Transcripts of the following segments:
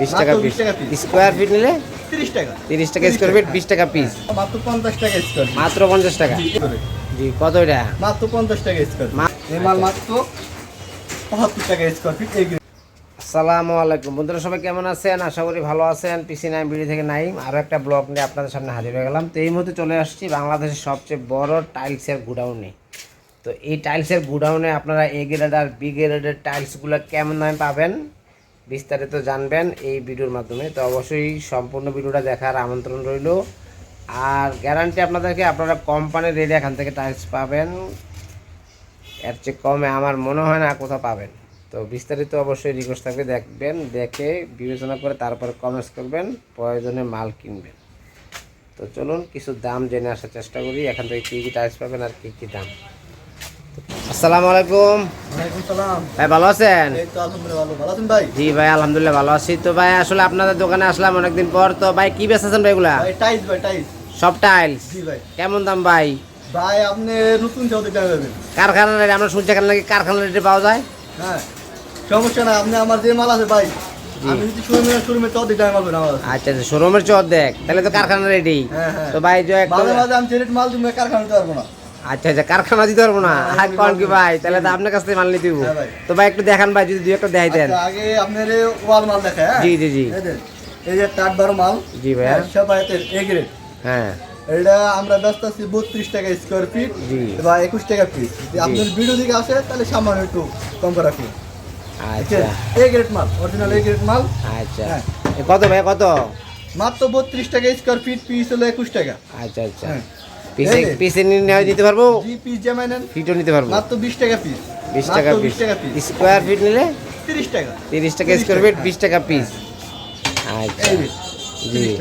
বিশ টাকা piece square fit নিলে তিরিশ টাকা। তিরিশ টাকা স্কোয়ার ফিট বিশ টাকা পিস মাত্র পঞ্চাশ টাকা স্কোয়ার মাত্র পঞ্চাশ টাকা। জি কত এটা? মাত্র পঞ্চাশ টাকা স্কোয়ার এই মাল মাত্র পঁচাত্তর টাকা স্কোয়ার ফিট এই আসসালামু আলাইকুম। বন্ধুরা সবাই কেমন আছেন? আশা করি ভালো আছেন। পিসি নাইম বিডি থেকে নাইম আরও একটা ব্লগ নিয়ে আপনাদের সামনে হাজির হয়ে গেলাম। তো এই মুহূর্তে চলে আসছি বাংলাদেশের সবচেয়ে বড় টাইলসের গুডাউনে তো এই টাইলসের গুডাউনে আপনারা এ গ্রেড আর বি গ্রেডের টাইলসগুলো কেমন দামে পাবেন? বিস্তারিত জানবেন এই ভিডিওর মাধ্যমে। তো অবশ্যই সম্পূর্ণ ভিডিওটা দেখার আমন্ত্রণ রইল। আর গ্যারান্টি আপনাদেরকে, আপনারা কোম্পানির রেডি এখান থেকে টাইলস পাবেন। এর চেয়ে কমে আমার মনে হয় না কোথাও পাবেন। তো বিস্তারিত অবশ্যই রিকোয়েস্ট থাকবে, দেখবেন, দেখে বিবেচনা করে তারপরে কমেন্টস করবেন, প্রয়োজনে মাল কিনবেন। তো চলুন, কিছু দাম জেনে আসার চেষ্টা করি, এখান থেকে কী কী টাইলস পাবেন আর কী কী দাম। আসসালামু আলাইকুম। ভাই ভালো আছেন? জি ভাই আলহামদুলিল্লাহ ভালো আছি। তো ভাই আসলে আপনাদের দোকানে আসলাম অনেকদিন পর। তো ভাই কি ভাই এগুলা? সব টাইলস কেমন দাম ভাই? আপনি নতুন কারখানা রেটে আমরা শুনছি এখানে নাকি কারখানা রেটে পাওয়া যায়? হ্যাঁ। সমস্যা না আপনি আমার যে মাল আছে ভাই। আচ্ছা আচ্ছা শোরুমের চর দেখ তাহলে তো কারখানা রেডি হ্যাঁ হ্যাঁ। তো ভাই মাল তুমি কারখানা দিতে পারব না। আচ্ছা আচ্ছা কারখানা দিতে পারব না। হ্যাঁ, আর কোন কি ভাই? তাহলে তো আপনার কাছ থেকে মাল নিতে হইবো। হ্যাঁ, তো ভাই একটু দেখান ভাই যদি দুই একটা দেখাই দেন। আচ্ছা, আগে আপনার ওয়াল মাল দেখা হ্যাঁ? জি জি জি। এই যে, টাট বারো মাল জি হ্যাঁ, সব আয়াতের এ গ্রেড হ্যাঁ। এটা আমরা ব্যস্ত আছি বত্রিশ টাকা স্কোয়ার ফিট বা একুশ টাকা পিস আপনার ভিডিও দিকে আসে তাহলে সামান্য একটু কম করে রাখুন আচ্ছা। এ গ্রেড মাল অরিজিনাল এ গ্রেড মাল। আচ্ছা। হ্যাঁ। কত ভাই কত? মাত্র বত্রিশ টাকা স্কোয়ার ফিট পিস হলো একুশ টাকা। আচ্ছা আচ্ছা। হ্যাঁ। পিসে পিসে নিয়ে দিতে পারব? জি পিস জামাই নেন। ফিটও নিতে পারব। মাত্র বিশ টাকা পিস টাকা পিস স্কোয়ার ফিট নিলে? তিরিশ টাকা। তিরিশ টাকা স্কোয়ার ফিট টাকা, বিশ টাকা পিস আচ্ছা। জি।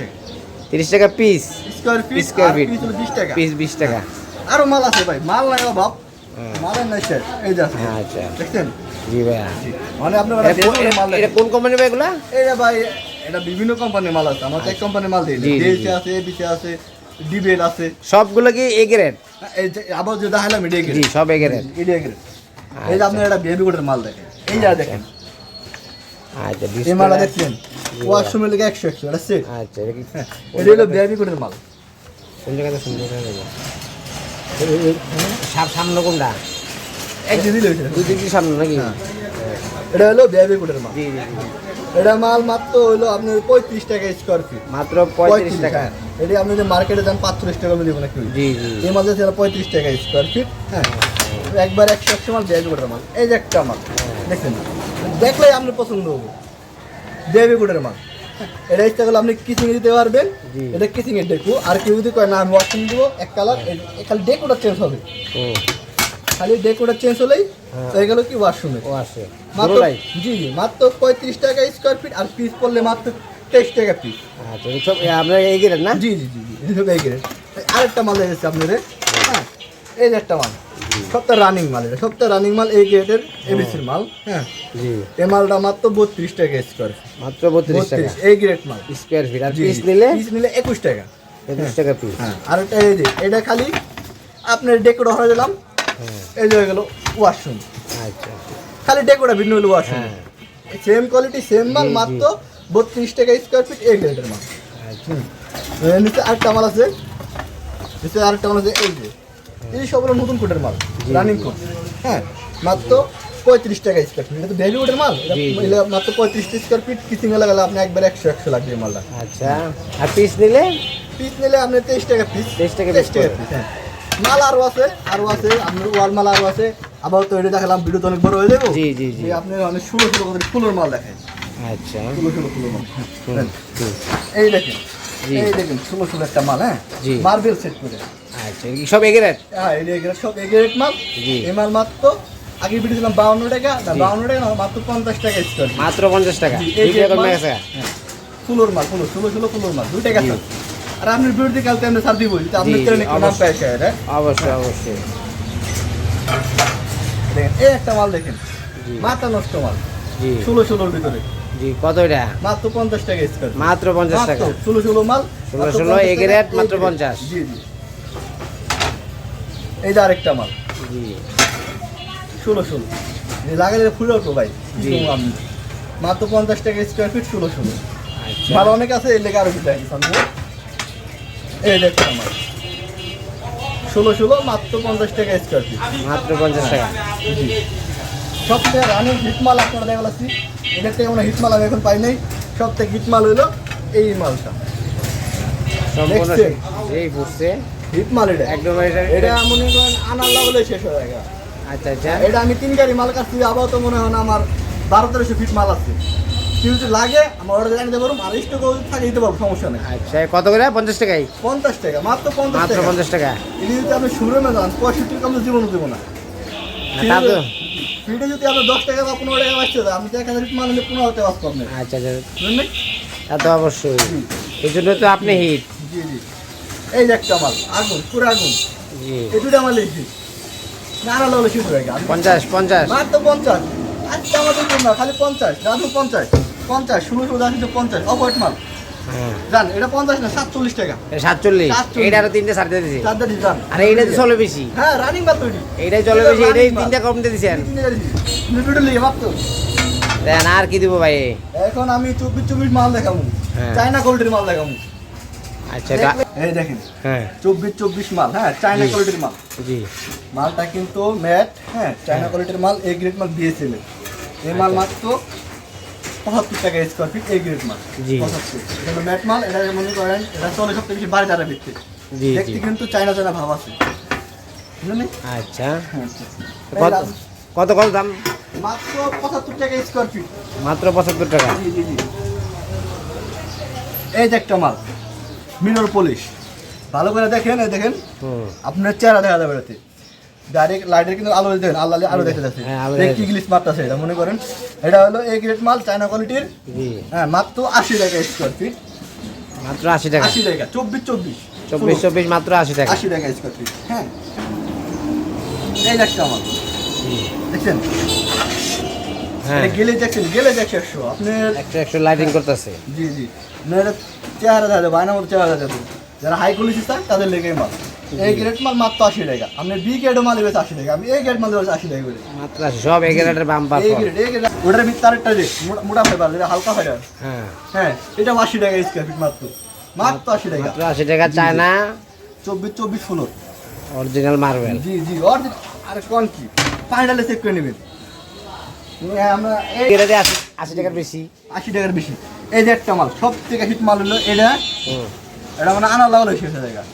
30 টাকা। পিস স্কোয়ার ফিট হলো বিশ টাকা। পিস বিশ টাকা। আরও মাল আছে ভাই। মাল নাই অভাব। হ্যাঁ। মালের নাই শেষ এই যে আছে। আচ্ছা। দেখছেন? জি ভাইয়া। মানে আপনার এটা কোন- কোম্পানি ভাই এগুলা? এটা ভাই এটা বিভিন্ন কোম্পানির মাল আছে। আমার এক কোম্পানির মাল দিই। আছে এবিসি আছে ডিবেল আছে। সবগুলো কি এ গ্রেড? আবার যে দেখালাম এটা জি সব এ গ্রেড। এটা এগ্রেড এই যে আপনার একটা বেবি কোটের মাল দেখেন এই যা দেখেন। আচ্ছা এই মালটা দেখছেন? ওয়াশরুমের লেগে একশো একশো এটা সেট আচ্ছা এটা কি এটা হলো বেবি কোটের মাল। কোন জায়গাতে সুন্দর করে দেবো সামনে কোনটা? এক দিদি দুই দিক সামনে নাকি? হ্যাঁ। এটা হলো বেবি কোটের মাল। জি জি। এটা মাল মাত্র হলো আপনার পঁয়ত্রিশ টাকা স্কোয়ার ফিট মাত্র পঁয়ত্রিশ টাকা। হ্যাঁ। এটা আপনি যে মার্কেটে যান পাঁচচল্লিশ টাকা মিলিয়ে নাকি? জি জি এই মাল যাচ্ছে পঁয়ত্রিশ টাকা স্কোয়ার ফিট হ্যাঁ। একবার একশো একশো মাল বেবি কোটের মাল। এই যে একটা মাল দেখছেন দেখলেই আপনার পছন্দ হবে। বেবি কোটের মাল। এটা ইচ্ছা করলে আপনি কিচিং দিতে পারবেন। এটা কিচিং এর ডেকু আর কেউ যদি কয় না আমি ওয়াশিং দিব এক কালার খালি ডেকুটা চেঞ্জ হবে। ও। খালি ডেকুটা চেঞ্জ হলেই হ্যাঁ। হয়ে গেল কি ওয়াশরুমে ও আছে। মাত্র জি জি মাত্র পঁয়ত্রিশ টাকা স্কোয়ার ফিট আর পিস পড়লে মাত্র তেইশ টাকা পিস আচ্ছা এটা সব আপনার এই গ্রেড না? জি জি জি জি এটা সব এই গ্রেড আরেকটা মাল এসেছে আপনাদের। হ্যাঁ এই একটা মাল। সবটা রানিং মাল এটা। সবটা রানিং মাল এই গ্রেডের এবিসির মাল। হ্যাঁ। জি। এই মালটা মাত্র বত্রিশ টাকা স্কোয়ার মাত্র বত্রিশ টাকা। এই গ্রেড মাল। স্কোয়ার ফিট আর পিস নিলে? পিস নিলে একুশ টাকা। পঁচিশ টাকা পিস হ্যাঁ আর একটা এই যে এটা খালি আপনার ডেকোটা হয়ে দিলাম হ্যাঁ এই যে হয়ে গেল ওয়াশরুম আচ্ছা। খালি ডেকোটা ভিন্ন হলো ওয়াশরুম হ্যাঁ। সেম কোয়ালিটি সেম মাল। মাত্র বত্রিশ টাকা স্কোয়ার ফিট এই গ্রেডের মাল আচ্ছা। নিচে আরেকটা মাল আছে। নিচে আরেকটা মাল আছে এই যে। এই সবগুলো নতুন কোটের মাল রানিং কোট হ্যাঁ মাত্র পঁয়ত্রিশ টাকা স্কোয়ার ফিট এটা তো ভ্যালু কোটের মাল। মাত্র পঁয়ত্রিশ স্কোয়ার ফিট কিচিং লাগালে আপনি একবার একশো একশো লাগবে মালটা। আচ্ছা। আর পিস নিলে? পিস নিলে আপনি তেইশ টাকা পিস 23 টাকা তেইশ টাকা পিস হ্যাঁ। মাল আরও আছে আরও আছে আপনার ওয়াল মাল আরও আছে। আবার তো এটা দেখালাম ভিডিও তো অনেক বড় হয়ে যাব। জি জি জি। আপনি অনেক ষোলো ষোলো করে ফুলের মাল দেখেন আচ্ছা। ষোলো ষোলো ফুলের মাল। এই দেখেন এই দেখেন ষোলো ষোলো একটা মাল হ্যাঁ? মার্বেল সেট করে। আচ্ছা সব এ গ্রেড হ্যাঁ এই এগুলো সব এগ্রেট মাল। এই মাল মাত্র আগে ভিডিও দিলাম বাউন্ন টাকা। বাউন্ন টাকা মাত্র পঞ্চাশ টাকা স্কোয়ার মাত্র পঞ্চাশ টাকা। ফুলোর মাল ফুলো ষোলো ষোলো ফুলোর মাল দুই টাকা আর আপনি ভিডিও দিয়ে কালকে আমরা সার দিব আপনি নাম। হ্যাঁ? অবশ্যই অবশ্যই। দেখেন এই একটা মাল দেখেন মাথা নষ্ট মাল জি। ষোলো ষোলোর ভিতরে। জি কত এটা? মাত্র পঞ্চাশ টাকা স্কোয়ার মাত্র পঞ্চাশ টাকা। ষোলো ষোলো মাল ষোলো ষোলো 50 এ টাকা, গ্রেড এ মাত্র গ্রেড। 50 জি জি। এই যে আরেকটা মাল। জি। ষোলো ষোলো। এই লাগালে ফুল তো ভাই জি। বলব মাত্র পঞ্চাশ টাকা স্কোয়ার ফিট ষোলো ষোলো। আচ্ছা। ভালো অনেক আছে এই লেগে আরও এই দেখো আমার। ষোলো ষোলো মাত্র পঞ্চাশ টাকা স্কোয়ার ফিট মাত্র পঞ্চাশ টাকা। সব রানিং হিটমাল আপনারা দেখা যাচ্ছি এটার থেকে আমরা হিটমাল আমি এখন পাই নাই। সব থেকে হিটমাল হইল এই মালটা। এই হিটমাল এটা। একদম এটা মনে করেন আনার লাগলে শেষ হয়ে যায়। আচ্ছা আচ্ছা। এটা আমি তিন গাড়ি মাল কাটছি আপাতত মনে হয় আমার বারো তেরোশো ফিট মাল আছে। যদি লাগে আমার অর্ডার জানিয়ে পারব আর একটু থাকে দিতে পারব সমস্যা নেই। আচ্ছা কত করে? পঞ্চাশ টাকাই? পঞ্চাশ টাকা মাত্র পঞ্চাশ মাত্র টাকা। পঞ্চাশ টাকা। এটি যদি আপনি শোরুমে যান পঁয়ষট্টি কম জীবনও দেবো না। তা তো ফিটে যদি আপনি দশ টাকা বা পনেরো টাকা বাঁচতে আমি তো এক হাজার মাল নিলে পনেরো টাকা বাঁচবো আপনি আচ্ছা আচ্ছা। তা তো অবশ্যই। এই জন্য তো আপনি হিট জি জি। এই যে একটা মাল আগুন পুরো আগুন। জি। এই দুটা মাল না না শুরু হয়ে গেল। পঞ্চাশ পঞ্চাশ। মাত্র পঞ্চাশ। আজকে আমাদের জন্য খালি পঞ্চাশ দাদু পঞ্চাশ। পঞ্চাশ ষোলো দাদু পঞ্চাশ। অপয়েট মাল। হ্যাঁ। জান এটা পঞ্চাশ না সাতচল্লিশ টাকা। সাতচল্লিশ। আরও তিনটে সারতে জান। আর এইটা তো চলে বেশি। হ্যাঁ রানিং মাল তৈরি। এইটাই চলে বেশি এইটাই তিনটা কম দিয়ে দিছেন দুটো লিখে মাত্র দেন আর কি দিব ভাই? এখন আমি চব্বিশ চব্বিশ মাল দেখাবো। হ্যাঁ। চায়না কোয়ালিটির মাল দেখাবো। আচ্ছা এই দেখেন। হ্যাঁ। চব্বিশ চব্বিশ মাল হ্যাঁ চায়না। কোয়ালিটির মাল। জি। মালটা কিন্তু ম্যাট হ্যাঁ চায়না কোয়ালিটির মাল এ গ্রেড মাল দিয়েছিল এই মাল মাত্র পঁচাত্তর টাকা স্কোয়ার ফিট এ গ্রেড মাল। জি। পঁচাত্তর। এটা ম্যাট মাল এটা মনে করেন এটা চলে সব থেকে বেশি বাড়ি দ্বারা ভিত্তি দেখতে কিন্তু চায়না চায়না ভাব আছে। আচ্ছা। হ্যাঁ। কত কত দাম? মাত্র পঁচাত্তর টাকা স্কোয়ার ফিট মাত্র পঁচাত্তর টাকা। এই যে একটা মাল মিনর পলিশ ভালো করে দেখেন এই দেখেন। আপনার চেহারা দেখা যাবে ডাইরেক্ট লাইটের কিন্তু আলো দেখেন আলো আলো দেখতে যাচ্ছে। হ্যাঁ, আলো দেখি মারতেছে এটা মনে করেন। এটা হলো এ গ্রেড মাল চায়না কোয়ালিটির হ্যাঁ মাত্র আশি টাকা স্কোয়ার ফিট মাত্র আশি টাকা। আশি টাকা চব্বিশ চব্বিশ। চব্বিশ চব্বিশ মাত্র আশি টাকা। আশি টাকা স্কোয়ার ফিট হ্যাঁ। এই একটা মাল। দেখছেন? হ্যাঁ। গেলে দেখছেন গেলে দেখছে একশো। আপনার একশো একশো লাইটিং করতেছে। জি জি। এটা চেহারা দেখা বায়না মতো চেহারা যাবে। যারা হাই কোয়ালিটি চান তাদের লেগে মাল। এই গ্রেড মাল মাত্র আশি টাকা। আপনি বি গ্রেডও মাল বেছে আশি টাকা। আমি এই গ্রেড মাল আশি টাকা করে। মাত্র সব এগারোটার বাম পাস এই গ্রেড এই গ্রেড ওটার ভিতরে আরেকটা যে মোটা- ফাইবার যেটা হালকা ফাইবার হ্যাঁ। হ্যাঁ এটা আশি টাকা স্কোয়ার ফিট মাত্র। মাত্র আশি টাকা। মাত্র আশি টাকা চায় না চব্বিশ চব্বিশ ফ্লোর অরিজিনাল মার্বেল জি জি অর আরে কোন কি? ফাইনালে চেক করে নেবেন। হ্যাঁ, আমরা এই এটাতে আশি টাকার বেশি। আশি টাকার বেশি। এই যে একটা মাল সব থেকে হিট মাল হলো এটা। এটা মানে আনা লাগালো শেষ হয়ে যায়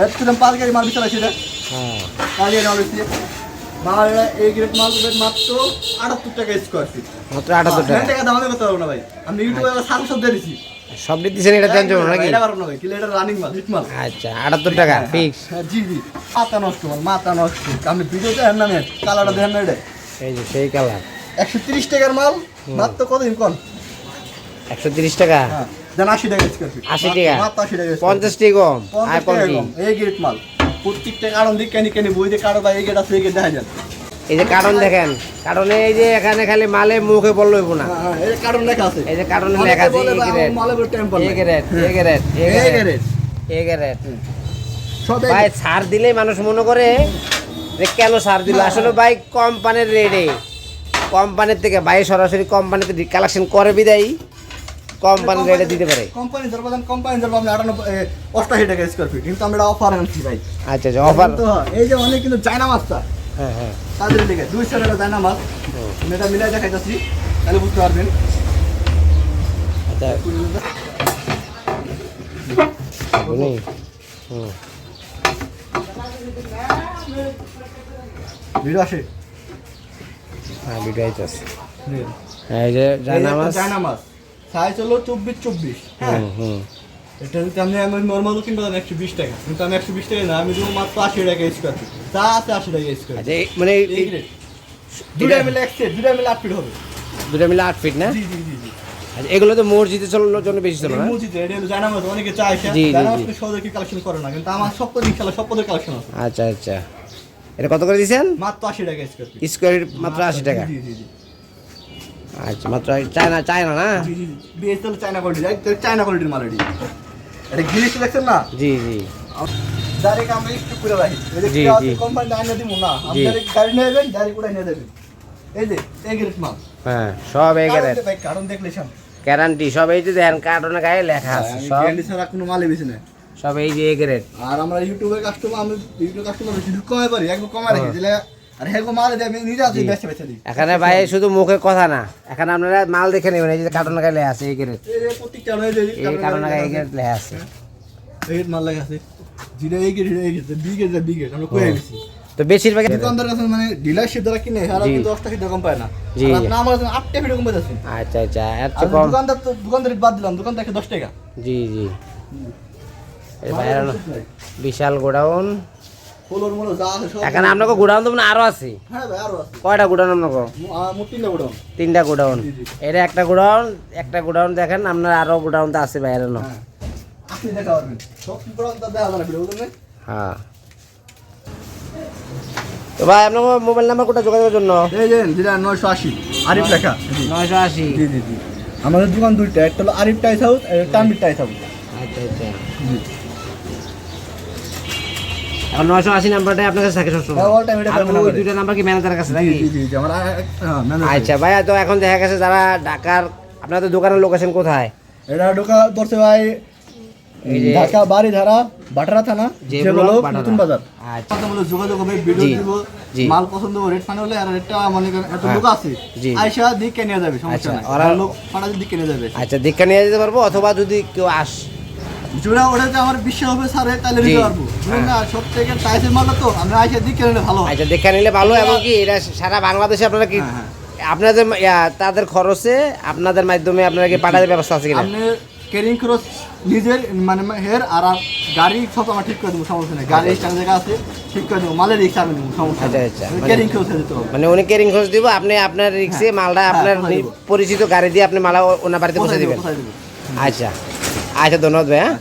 এর থেকে পাঁচ গাড়ি মাল বিচার আছে এটা হ্যাঁ। পাঁচ গাড়ি মাল বেশি মাল এই গ্রেড মাল মাত্র আটাত্তর টাকা স্কোয়ার ফিট মাত্র আটাত্তর টাকা। টাকা দাম করতে পারব না ভাই। আমি ইউটিউবে সাড়ে সব দিয়ে দিচ্ছি সব দিচ্ছেন এটা টেনশন নাকি? এটা পারব না ভাই কিন্তু এটা রানিং মাল হিট মাল। আচ্ছা আটাত্তর টাকা ফিক্স হ্যাঁ, জি জি মাথা নষ্ট মাল মাথা নষ্ট। আপনি ভিডিও দেখেন না কালারটা দেখেন না এটা। এই যে সেই কালার একশো তিরিশ টাকার মাল মাত্র কত দিন কোন? একশো তিরিশ টাকা? হ্যাঁ। দেন আশি টাকা স্কোয়ার ফিট আশি টাকা। মাত্র আশি টাকা পঞ্চাশ টাকা কম আর কম। এই গেট মাল। প্রত্যেকটা কারণ দিক কেন কেন বই দিয়ে কারও বা এই গেট আছে এই গেট দেখা যায় এই যে কারণ দেখেন কারণে এই যে এখানে খালি মালে মুখে বলল না। হ্যাঁ, হ্যাঁ, এই যে কারণ লেখা আছে। এই যে কারণে লেখা আছে বলে এ ভাই, গ্রেড আমার মালে বলে। গ্রেড গ্রেড এ এই গ্রেড গ্রেড গ্রেড ভাই ছাড় দিলে মানুষ মনে করে যে কেন ছাড় দিল? আসলে ভাই কোম্পানির রেটে কোম্পানির থেকে ভাই সরাসরি কোম্পানিতে কালেকশন করে বিদায়। কোম্পানির রেটে দিতে পারে। কোম্পানি ধরবো দেন কোম্পানি ধরবো আপনি আটানব্বই অষ্টাশি টাকা স্কোয়ার ফিট কিন্তু আমরা অফার আনছি ভাই। আচ্ছা আচ্ছা অফার তো এই যে অনেক কিন্তু চায়না মাছটা হ্যাঁ হ্যাঁ। তাদের দিকে দুইশো টাকা চায়না মাছ। এটা মিলাই দেখাইতেছি তাহলে বুঝতে পারবেন। আচ্ছা। হুম। ভিডিও আসে? হ্যাঁ ভিডিও আইতেছে। এই যে জানা মাছ। চায়না মাছ। সাইজ হলো চব্বিশ চব্বিশ হ্যাঁ। এটা যদি আমি আমি নর্মাল কিনতে পারেন একশো বিশ টাকা। কিন্তু আমি একশো বিশ টাকা না আমি দেবো মাত্র আশি টাকা স্কোয়ার ফিট যা আছে আশি টাকা স্কোয়ার আচ্ছা মানে দুটা মিলে এক সেট দুটা মিলে আট ফিট হবে। দুটো মিলে আট ফিট না? জি জি জি আচ্ছা এগুলো তো মসজিদে চলানোর জন্য বেশি চলো না? মসজিদে এটা হলো জানা মাছ অনেকে চায় জি, জি, সহজে কি কালেকশন করে না কিন্তু আমার সব পদের খেলা সব পদের কালেকশন আছে। আচ্ছা আচ্ছা। এটা কত করে দিয়েছেন? মাত্র আশি টাকা স্কোয়ার ফিট স্কোয়ার মাত্র আশি টাকা। জি জি জি। আচ্ছা মাত্র চায়না চায়না না? বিএসএল চায়না কোয়ালিটি চায়না কোয়ালিটির মাল এটি। এটা গিরিশ দেখছেন না? জি জি। ডাইরেক্ট আমরা একটু করে রাখি। জি, জি। কোম্পানি দিব না। আপনি জি। ডাইরেক্ট গাড়ি নিয়ে যাবেন ডাইরেক্ট উড়াই নিয়ে যাবেন। এই যে এই গ্রেড মাল। হ্যাঁ সব এই গ্যারেন্টি ভাই কারণ দেখলে সব গ্যারান্টি সব এই যে দেখেন কার্টনের গায়ে লেখা আছে সব। গ্যারান্টি ছাড়া কোনো মালই বেশি না সব এই যে এ গ্রেড আর আমরা ইউটিউবের কাস্টমার আমি ইউটিউবের কাস্টমার বেশি কমে পারি একদম কমে রাখি দিই এখানে ভাই শুধু মুখে কথা না এখানে আপনারা মাল দেখে নেবেন এই যে কার্টনের গায়ে লেখা আছে এই এই কার্টনের গায়ে এই লেখা আছে। এই মাল আছে। এই এই বি বি আমরা গেছি। তো বেশিরভাগ দোকানদার কাছে মানে ডিলারশিপ দ্বারা কিনে। কিন্তু দশটা ফিট কম পায় না। জি। আমার কাছে আটটা ফিট কম পাইতেছেন আচ্ছা আচ্ছা চেয়ে কম। দোকানদার তো দোকানদারি বাদ দিলাম দোকান দেখে দশ টাকা। জি জি। এই বিশাল গোডাউন। এখানে আপনাকে গোডাউন তো মানে আরও আছে? হ্যাঁ আরও আছে। কয়টা গোডাউন আপনাকে? তিনটা গোডাউন। এটা একটা গোডাউন একটা গোডাউন দেখেন আপনার আরও গোডাউন তো আছে বাইরে না হ্যাঁ। তো বুঝলেন হ্যাঁ। তো ভাই আপনার মোবাইল নাম্বার কোথায় যোগাযোগের জন্য? নয়শো আশি আরিফ লেখা। নয়শো আশি। জি জি জি। আমাদের দোকান দুইটা একটা হলো Arif tiles house Tanvir tiles house. আচ্ছা আচ্ছা। জি নয়শো আশি নাম্বারটাই আপনার কাছে থাকে সবসময়। হ্যাঁ, all time এটা আর paper ওই দুইটা নাম্বার কি ম্যানেজারের কাছে নাকি? জি জি জি আমার আ- হ্যাঁ ম্যানেজার আচ্ছা ভাইয়া তো এখন দেখা গেছে যারা ঢাকার আপনাদের দোকানের লোকেশন কোথায়? এটা ঢোকা ধরছে ভাই ঢাকা বাড়ি বাটারা থানা যে যে ব্লক ব্লক বাটারা। নতুন বাজার। আচ্ছা। বলে যোগাযোগ হবে ভিডিও দিব। মাল পছন্দ হবে রেট হলে আর রেটটা মনে এত হ্যাঁ, লোক আছে জি। দিকে নিয়ে যাবে সমস্যা আচ্ছা, নাই। আর লোক পাড়া দিকে নিয়ে যাবে। আচ্ছা দীক্ষা নিয়ে যেতে পারব? অথবা যদি কেউ আস জোড়া ওটাতে আমার বিশ্বাস হবে স্যার তাহলে নিতে পারব। না সব থেকে টাইসের মাল তো আমরা আয়সা দিকে নিলে ভালো হয়। আচ্ছা দীক্ষা নিলে ভালো এবং কি এটা সারা বাংলাদেশে আপনারা কি হ্যাঁ, আপনাদের তাদের খরচে আপনাদের মাধ্যমে আপনারা কি পাঠাতে ব্যবস্থা আছে কিনা? আপনি কেরিং খরচ নিজের মানে হের আর গাড়ি সব আমার ঠিক করে দেবো সমস্যা নেই। গাড়ি স্ট্যান্ড জায়গা আছে ঠিক করে দেবো মালের রিক্সা আমি সমস্যা আচ্ছা, আচ্ছা। কেরিং খরচ দিতে মানে উনি কেরিং খরচ দিব আপনি আপনার রিক্সে মালটা হ্যাঁ, আপনার পরিচিত গাড়ি দিয়ে আপনি মালা ওনার বাড়িতে পৌঁছে দিবেন। আচ্ছা। আচ্ছা ধন্যবাদ ভাই হ্যাঁ।